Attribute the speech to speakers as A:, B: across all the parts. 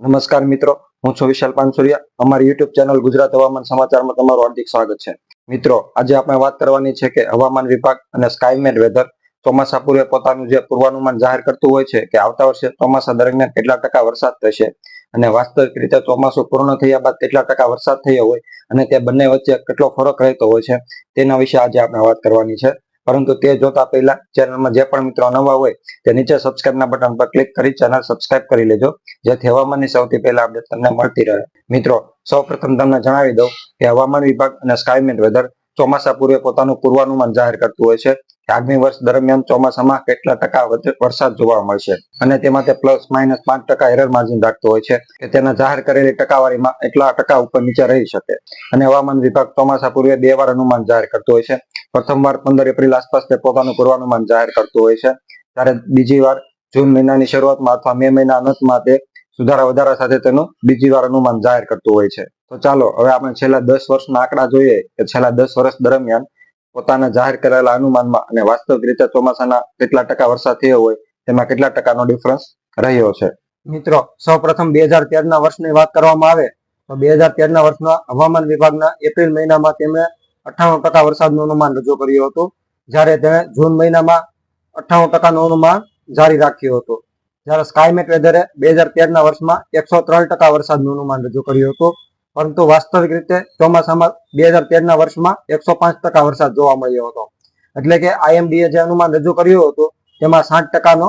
A: નમસ્કાર મિત્રો, હું છું વિશાલ પાનસુરિયા. અમારી યુટ્યુબ ચેનલ ગુજરાત હવામાન સમાચારમાં તમારું હાર્દિક સ્વાગત છે. મિત્રો, આજે આપણે વાત કરવાની છે કે હવામાન વિભાગ અને સ્કાયમેટ વેધર ચોમાસા પૂર્વે પોતાનું જે પૂર્વાનુમાન જાહેર કરતું હોય છે કે આવતા વર્ષે ચોમાસા દરમિયાન કેટલા ટકા વરસાદ થશે અને વાસ્તવિક રીતે ચોમાસું પૂર્ણ થયા બાદ કેટલા ટકા વરસાદ થયો હોય અને તે બંને વચ્ચે કેટલો ફરક રહેતો હોય છે તેના વિશે આજે આપણે વાત કરવાની છે. પરંતુ તે જોતા પહેલા ચેનલમાં જે પણ મિત્રો નવા હોય, તે નીચે સબસ્ક્રાઇબના બટન પર ક્લિક કરી ચેનલ સબસ્ક્રાઇબ કરી લેજો, જેથી હવામાનની સૌથી પહેલા અપડેટ તમને મળતી રહે. મિત્રો, સૌપ્રથમ તમને જણાવી દઉં કે હવામાન વિભાગ અને સ્કાયમેટ વેધર ચોમાસા પૂર્વે પોતાનું પૂર્વાનુમાન જાહેર કરતું હોય છે. આગામી વર્ષ દરમિયાન ચોમાસામાં કેટલા ટકા વરસાદ જોવા મળશે? અને તેમાં તે પ્લસ માઇનસ પાંચ ટકા એરર માર્જિન રાખતો હોય છે કે તેના જાહેર કરેલી ટકાવારીમાં એટલા ટકા ઉપર નીચે રહી શકે. અને હવામાન વિભાગ ચોમાસા પૂર્વે બે વાર અનુમાન જાહેર કરતો હોય છે. પ્રથમવાર પંદર એપ્રિલ આસપાસ તે પોતાનું પૂર્વાનુમાન જાહેર કરતું હોય છે. ત્યારે બીજી વાર જૂન મહિનાની શરૂઆતમાં અથવા મે મહિના અંતમાં તે સુધારા વધારા સાથે તેનું બીજી વાર અનુમાન જાહેર કરતું હોય છે. તો ચાલો, હવે આપણે છેલ્લા દસ વર્ષના આંકડા જોઈએ કે છેલ્લા દસ વર્ષ દરમિયાન પોતાના જાહેર કરેલા અનુમાનમાં અને વાસ્તવિક રીતે ચોમાસાના કેટલા ટકા વરસાદ થયો હોય, તેમાં કેટલા ટકાનો ડિફરન્સ રહ્યો છે? મિત્રો સૌ પ્રથમ બે હજાર તેર ના વર્ષની વાત કરવામાં આવે, તો બે હજાર તેર ના વર્ષના હવામાન વિભાગના એપ્રિલ મહિનામાં તેમણે અઠ્ઠાણું ટકા વરસાદનું અનુમાન રજૂ કર્યું હતું, જ્યારે તેણે જૂન મહિનામાં અઠ્ઠાણું ટકાનું અનુમાન જારી રાખ્યું હતું. જ્યારે સ્કાયમેટ વેધરે બે હજાર તેર ના વર્ષમાં એકસો ત્રણ ટકા વરસાદનું અનુમાન રજૂ કર્યું હતું પરંતુ વાસ્તવિક રીતે ચોમાસામાં બે હજાર તેરના વર્ષમાં એકસો પાંચ ટકા વરસાદ જોવા મળ્યો હતો. એટલે કે આઈએમડીએ જે અનુમાન રજૂ કર્યું હતું, તેમાં સાઠ ટકાનો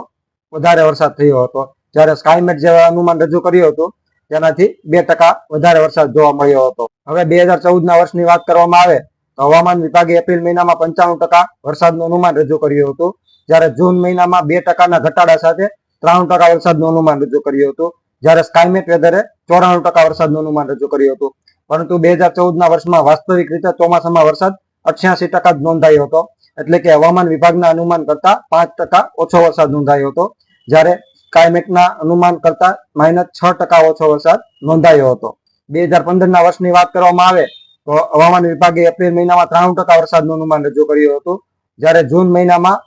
A: વધારે વરસાદ થયો હતો. જ્યારે સ્કાયમેટ જે અનુમાન રજૂ કર્યું હતું, તેનાથી બે ટકા વધારે વરસાદ જોવા મળ્યો હતો. હવે બે હજાર ચૌદના વર્ષની વાત કરવામાં આવે, તો હવામાન વિભાગે એપ્રિલ મહિનામાં પંચાણું ટકા વરસાદનું અનુમાન રજૂ કર્યું હતું. જ્યારે જૂન મહિનામાં બે ટકાના ઘટાડા સાથે ત્રાણું ટકા વરસાદનું અનુમાન રજૂ કર્યું હતું. જ્યારે સ્કાયમેટ વેધરે ચોરાણું ટકા વરસાદનું અનુમાન રજૂ કર્યું હતું. પરંતુ બે હજાર ચૌદના વર્ષમાં વાસ્તવિક રીતે ચોમાસામાં વરસાદ અઠ્યાસી ટકા જ નોંધાયો હતો. એટલે કે હવામાન વિભાગના અનુમાન કરતા પાંચ ટકા ઓછો વરસાદ નોંધાયો હતો. જ્યારે સ્કાયમેટના અનુમાન કરતા માઇનસ છ ટકા ઓછો વરસાદ નોંધાયો હતો. બે હજાર પંદર ના વર્ષની વાત કરવામાં આવે, તો હવામાન વિભાગે એપ્રિલ મહિનામાં ત્રાણું ટકા વરસાદનું અનુમાન રજૂ કર્યું હતું. જ્યારે જૂન મહિનામાં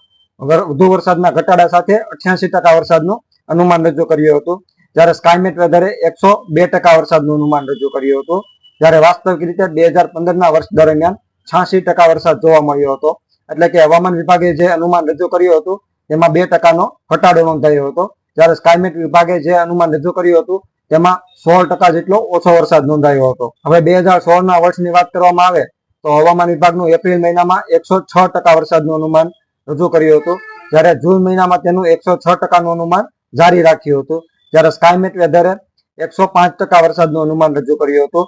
A: વધુ વરસાદના ઘટાડા સાથે અઠ્યાસી ટકા વરસાદનું અનુમાન રજૂ કર્યું હતું. જ્યારે સ્કાયમેટ વેધરે એકસો બે ટકા વરસાદનું અનુમાન રજૂ કર્યું હતું જ્યારે વાસ્તવિક રીતે બે હજાર પંદરના વર્ષ દરમિયાન છાસી ટકા વરસાદ જોવા મળ્યો હતો. એટલે કે હવામાન વિભાગે જે અનુમાન રજૂ કર્યું હતું તેમાં બે ટકાનો ઘટાડો નોંધાયો હતો. જ્યારે સ્કાયમેટ વિભાગે જે અનુમાન રજૂ કર્યું હતું, તેમાં સોળ ટકા જેટલો ઓછો વરસાદ નોંધાયો હતો. હવે બે હજાર સોળના વર્ષની વાત કરવામાં આવે, તો હવામાન વિભાગનું એપ્રિલ મહિનામાં એકસો છ ટકા વરસાદનું અનુમાન રજૂ કર્યું હતું. જ્યારે જૂન મહિનામાં તેનું એકસો છ ટકાનું અનુમાન જારી રાખ્યું હતું. જ્યારે સ્કાયમેટ વેધરે, એકસો પાંચ ટકા વરસાદનું અનુમાન રજૂ કર્યું હતું.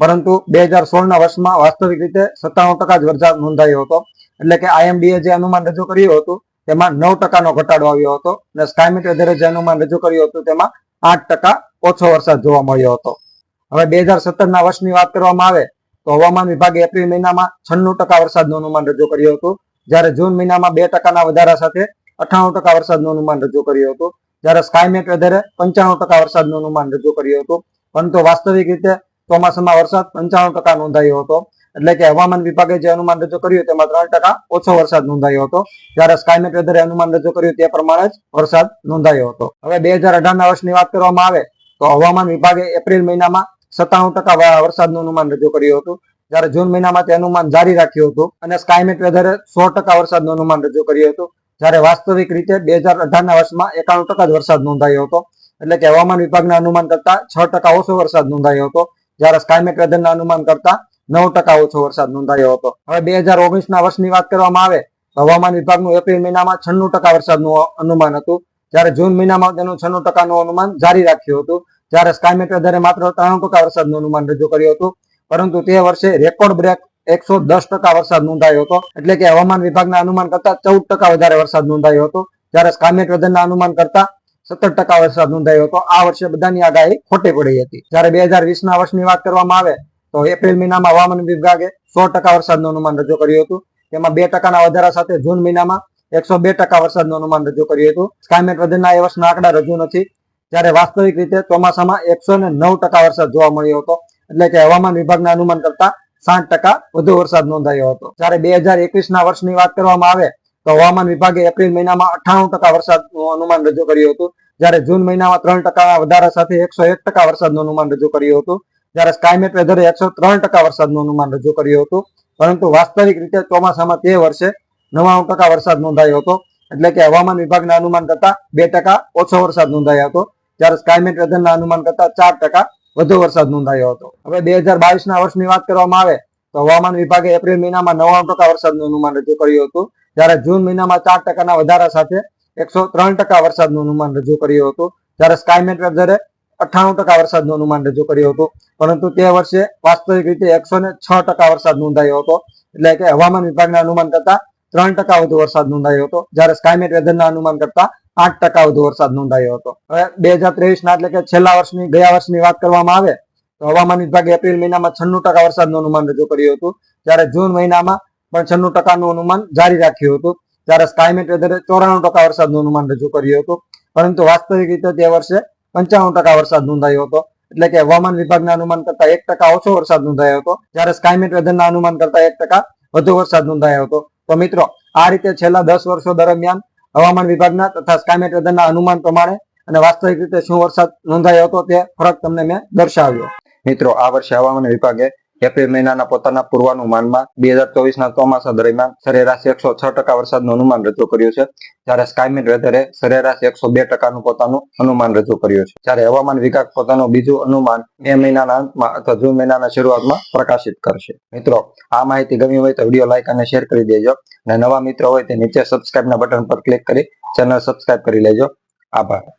A: પરંતુ બે હજાર સોળના વર્ષમાં વાસ્તવિક રીતે સત્તાણું ટકા જ વરસાદ નોંધાયો હતો. એટલે કે આઈએમડીએ જે અનુમાન રજૂ કર્યું હતું, તેમાં નવ ટકાનો ઘટાડો આવ્યો હતો અને સ્કાયમેટ વેધરે જે અનુમાન રજૂ કર્યું હતું, તેમાં આઠ ટકા ઓછો વરસાદ જોવા મળ્યો હતો. હવે બે હજાર સત્તરના વર્ષની વાત કરવામાં આવે, તો હવામાન વિભાગે એપ્રિલ મહિનામાં છન્નું ટકા વરસાદનું અનુમાન રજૂ કર્યું હતું. જ્યારે જૂન મહિનામાં બે ટકાના વધારા સાથે અઠાણું ટકા વરસાદનું અનુમાન રજૂ કર્યું હતું. જ્યારે સ્કાયમેટ વેધરે પંચાણું ટકા વરસાદનું અનુમાન રજૂ કર્યું હતું. પરંતુ વાસ્તવિક રીતે ચોમાસામાં વરસાદ પંચાણું ટકા નોંધાયો હતો. એટલે કે હવામાન વિભાગે જે અનુમાન રજૂ કર્યું તેમાં ત્રણ ટકા ઓછો વરસાદ નોંધાયો હતો. જ્યારે સ્કાયમેટ વેધરે અનુમાન રજૂ કર્યું તે પ્રમાણે જ વરસાદ નોંધાયો હતો. હવે બે હજાર અઢારના વર્ષની વાત કરવામાં આવે, તો હવામાન વિભાગે એપ્રિલ મહિનામાં સત્તાણું ટકા વરસાદનું અનુમાન રજૂ કર્યું હતું. જ્યારે જૂન મહિનામાં તે અનુમાન જારી રાખ્યું હતું અને સ્કાયમેટ વેધરે સો ટકા વરસાદનું અનુમાન રજૂ કર્યું હતું. જ્યારે વાસ્તવિક રીતે બે હજાર અઢારના વર્ષમાં એકાણું ટકા જ વરસાદ નોંધાયો હતો. એટલે કે હવામાન વિભાગના અનુમાન કરતા છ ટકા ઓછો વરસાદ નોંધાયો હતો. જ્યારે સ્કાયમેટ વેધરના અનુમાન કરતા નવ ટકા ઓછો વરસાદ નોંધાયો હતો. હવે બે હજાર ઓગણીસના વર્ષની વાત કરવામાં આવે, તો હવામાન વિભાગનું એપ્રિલ મહિનામાં છન્નું ટકા વરસાદનું અનુમાન હતું. જ્યારે જૂન મહિનામાં તેનું છન્નું ટકાનું અનુમાન જારી રાખ્યું હતું. જ્યારે સ્કાયમેટ વેધરે માત્ર ત્રાણું ટકા વરસાદનું અનુમાન રજૂ કર્યું હતું. પરંતુ તે વર્ષે રેકોર્ડ બ્રેક એકસો દસ ટકા વરસાદ નોંધાયો હતો. એટલે કે હવામાન વિભાગના અનુમાન કરતા ચૌદ ટકા વધારે વરસાદ નોંધાયો હતો. જ્યારે સ્કામેટ વેધરના અનુમાન કરતા સત્તર ટકા વરસાદ નોંધાયો હતો. આ વર્ષે બધાની આગાહી ખોટી પડી હતી. જ્યારે બે હજાર વીસના વર્ષની વાત કરવામાં આવે, તો એપ્રિલ મહિનામાં હવામાન વિભાગે સો ટકા વરસાદનું અનુમાન રજૂ કર્યું હતું. તેમાં બે ટકાના વધારા સાથે જૂન મહિનામાં એકસો બે ટકા વરસાદનું અનુમાન રજૂ કર્યું હતું. સ્કાયમેટ વેધરના એ વર્ષના આંકડા રજૂ નથી. જ્યારે વાસ્તવિક રીતે ચોમાસામાં એકસો ને નવ ટકા વરસાદ જોવા મળ્યો હતો. એટલે કે હવામાન વિભાગના અનુમાન કરતા સાઠ ટકા વધુ વરસાદ નોંધાયો હતો. જ્યારે બે હજાર એકવીસના વર્ષની વાત કરવામાં આવે, તો હવામાન વિભાગે એપ્રિલ મહિનામાં અઠ્ઠાણું ટકા વરસાદનું અનુમાન રજૂ કર્યું હતું. જ્યારે જૂન મહિનામાં ત્રણ ટકા, વધારા સાથે એકસો એક ટકા વરસાદનું અનુમાન રજૂ કર્યું હતું. જ્યારે સ્કાયમેટ વેધરે એકસો ત્રણ ટકા વરસાદનું અનુમાન રજૂ કર્યું હતું. પરંતુ વાસ્તવિક રીતે ચોમાસામાં તે વર્ષે નવ્વાણું ટકા વરસાદ નોંધાયો હતો. એટલે કે હવામાન વિભાગના અનુમાન કરતા બે ટકા ઓછો વરસાદ નોંધાયો હતો. જ્યારે સ્કાયમેટ વેધરના અનુમાન કરતા ચાર ટકા વધુ વરસાદ નોંધાયો હતો. હવે બે હજાર બાવીસના વર્ષની વાત કરવામાં આવે, તો હવામાન વિભાગે એપ્રિલ મહિનામાં નવ્વાણું ટકા વરસાદનું અનુમાન રજૂ કર્યું હતું. જ્યારે જૂન મહિનામાં ચાર ટકાના વધારા સાથે એકસો ત્રણ ટકા વરસાદનું અનુમાન રજૂ કર્યું હતું. જ્યારે સ્કાયમેટ વેધરે અઠ્ઠાણું ટકા વરસાદનું અનુમાન રજૂ કર્યું હતું. પરંતુ તે વર્ષે વાસ્તવિક રીતે એકસો ને છ ટકા વરસાદ નોંધાયો હતો. એટલે કે હવામાન વિભાગના અનુમાન કરતા ત્રણ ટકા વધુ વરસાદ નોંધાયો હતો. જ્યારે સ્કાયમેટ વેધરના અનુમાન કરતા આઠ ટકા વધુ વરસાદ નોંધાયો હતો. હવે બે હજાર ત્રેવીસ ના એટલે કે છેલ્લા વર્ષની, ગયા વર્ષની વાત કરવામાં આવે, તો હવામાન વિભાગે એપ્રિલ મહિનામાં છન્નું ટકા વરસાદનું અનુમાન રજૂ કર્યું હતું. જ્યારે જૂન મહિનામાં પણ છન્નું ટકાનું અનુમાન જારી રાખ્યું હતું. ત્યારે સ્કાયમેટ વેધરે ચોરાણું ટકા વરસાદનું અનુમાન રજૂ કર્યું હતું. પરંતુ વાસ્તવિક રીતે તે વર્ષે પંચાણું ટકા વરસાદ નોંધાયો હતો. એટલે કે હવામાન વિભાગના અનુમાન કરતા એક ટકા ઓછો વરસાદ નોંધાયો હતો. જ્યારે સ્કાયમેટ વેધરના અનુમાન કરતા એક ટકા વધુ વરસાદ નોંધાયો હતો. તો મિત્રો, આ રીતે છેલ્લા દસ વર્ષો દરમિયાન હવામાન વિભાગના તથા સ્કાયમેટ વેધરના અનુમાન પ્રમાણે અને વાસ્તવિક રીતે શું વરસાદ નોંધાયો હતો તે ફરક તમને મેં દર્શાવ્યો. મિત્રો, આ વર્ષે હવામાન વિભાગે એપ્રિલ મહિનાના પોતાના પૂર્વાનુમાનમાં બે હજાર ચોવીસ ના ચોમાસા દરમિયાન સરેરાશ એકસો છ ટકા વરસાદનું અનુમાન રજૂ કર્યું છે, જ્યારે સ્કાયમેન વેધરે સરેરાશ એકસો બે ટકાનું પોતાનું અનુમાન રજૂ કર્યું છે. જ્યારે હવામાન વિભાગ પોતાનું બીજું અનુમાન મે મહિનાના અંતમાં અથવા જૂન મહિનાના શરૂઆતમાં પ્રકાશિત કરશે. મિત્રો, આ માહિતી ગમી હોય તો વીડિયો લાઈક અને શેર કરી દેજો અને નવા મિત્રો હોય તે નીચે સબસ્ક્રાઇબ ના બટન પર ક્લિક કરી ચેનલ સબસ્ક્રાઇબ કરી લેજો. આભાર.